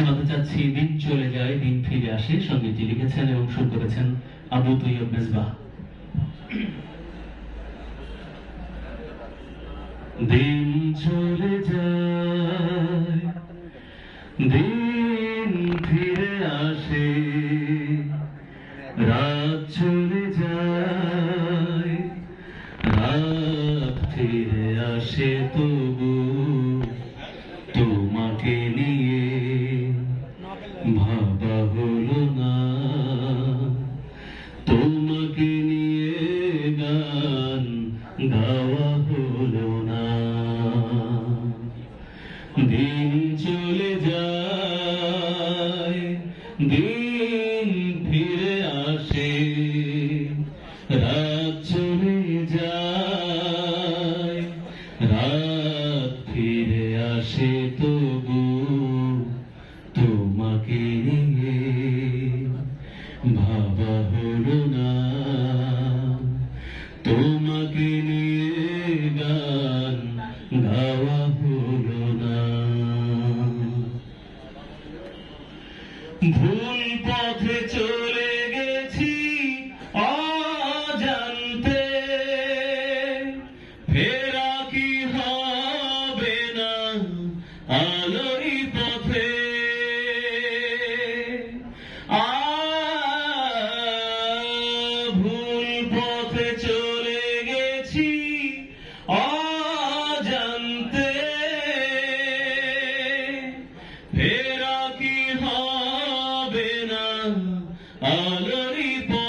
শোনাতে চাচ্ছি, দিন চলে যায়, দিন ফিরে আসে। সঙ্গীতটি লিখেছেন এবং সুর করেছেন আবু তৈয়ব মেজবাহ। দিন চলে যায়, দিন ফিরে আসে। রাত চলে যায়, রাত ফিরে আসে তবু। দিন চলে দিন ফিরে আসে, রাত চলে রাত ফিরে আসে। তবু তোমাকে নিয়ে ভাবা হলো না, তোমাকে নিয়ে গান গাওয়া হলো না। ভুল পথে চলে গেছি অজান্তে। ফেরা কি হবে না আলোই পথে। আ, ভুল পথে চলে vivo.